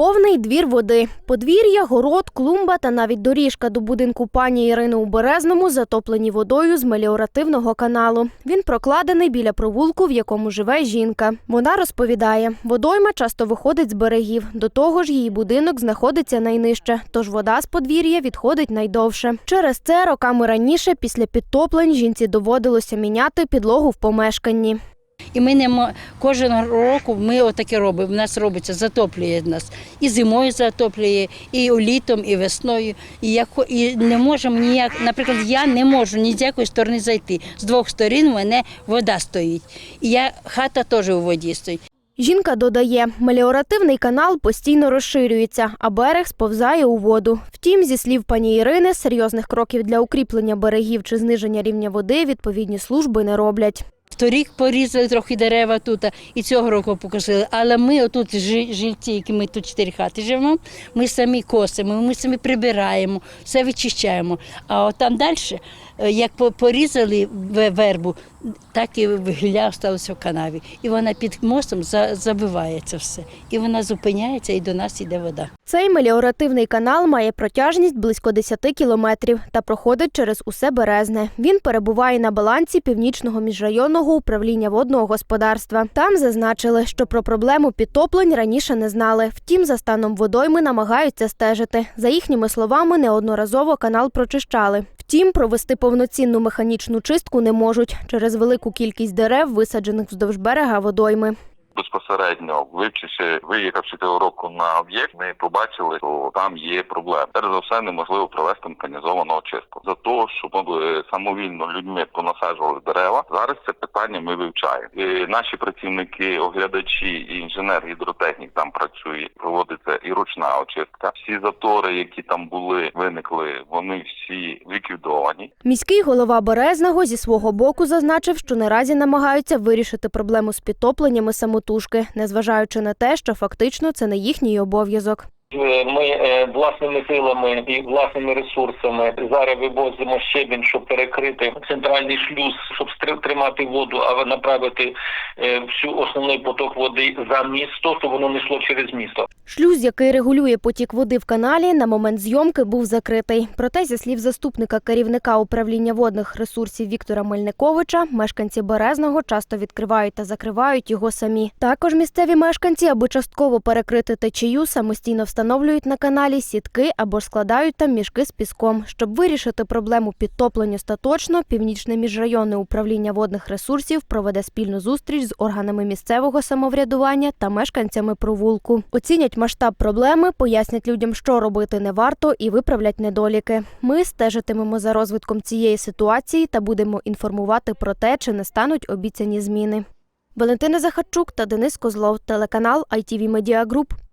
Повний двір води. Подвір'я, город, клумба та навіть доріжка до будинку пані Ірини у Березному затоплені водою з меліоративного каналу. Він прокладений біля провулку, в якому живе жінка. Вона розповідає, водойма часто виходить з берегів. До того ж, її будинок знаходиться найнижче, тож вода з подвір'я відходить найдовше. Через це роками раніше, після підтоплень, жінці доводилося міняти підлогу в помешканні. І ми не кожен року ми отаке робимо. У нас робиться, затоплює нас. І зимою затоплює, і літом, і весною. І, як, і не можемо ніяк, наприклад, я не можу ні з якої сторони зайти. З двох сторін у мене вода стоїть. І я, хата теж у воді стоїть. Жінка додає, меліоративний канал постійно розширюється, а берег сповзає у воду. Втім, зі слів пані Ірини, серйозних кроків для укріплення берегів чи зниження рівня води відповідні служби не роблять. Торік порізали трохи дерева тут, і цього року покосили. Але ми отут жильці, які ми тут чотири хати живемо, ми самі косимо, ми самі прибираємо, все вичищаємо. А от там далі, як по- порізали вербу, так і гілля залишилося в канаві. І вона під мостом за- забивається все. І вона зупиняється, і до нас йде вода. Цей меліоративний канал має протяжність близько 10 кілометрів та проходить через усе Березне. Він перебуває на балансі північного міжрайонного управління водного господарства. Там зазначили, що про проблему підтоплень раніше не знали. Втім, за станом водойми намагаються стежити. За їхніми словами, неодноразово канал прочищали. Втім, провести повноцінну механічну чистку не можуть через велику кількість дерев, висаджених вздовж берега водойми. Безпосередньо вивчивши, виїхавши цього року на об'єкт, ми побачили, що там є проблеми. Перш за все, неможливо провести механізовану очистку. За того, щоб е, самовільно людьми понасаджували дерева. Зараз це питання ми вивчаємо. І наші працівники, оглядачі і інженер гідротехнік там працює, проводиться і ручна очистка. Всі затори, які там були, виникли, вони всі ліквідовані. Міський голова Березного зі свого боку зазначив, що наразі намагаються вирішити проблему з підтопленнями самотужки, незважаючи на те, що фактично це не їхній обов'язок. Е, Ми е, власними силами і власними ресурсами зараз вивозимо щебінь, щоб перекрити центральний шлюз, щоб тримати воду, а направити е, всю основний поток води за місто, щоб воно не йшло через місто. Шлюз, який регулює потік води в каналі, на момент зйомки був закритий. Проте, зі слів заступника керівника управління водних ресурсів Віктора Мельниковича, мешканці Березного часто відкривають та закривають його самі. Також місцеві мешканці, аби частково перекрити течію, самостійно встановлюють на каналі сітки або ж складають там мішки з піском. Щоб вирішити проблему підтоплень остаточно, північне міжрайонне управління водних ресурсів проведе спільну зустріч з органами місцевого самоврядування та мешканцями провулку. Оцінять масштаб проблеми, пояснять людям, що робити не варто, і виправлять недоліки. Ми стежитимемо за розвитком цієї ситуації та будемо інформувати про те, чи не стануть обіцяні зміни. Валентина Захарчук та Денис Козлов, телеканал ITV Media Group.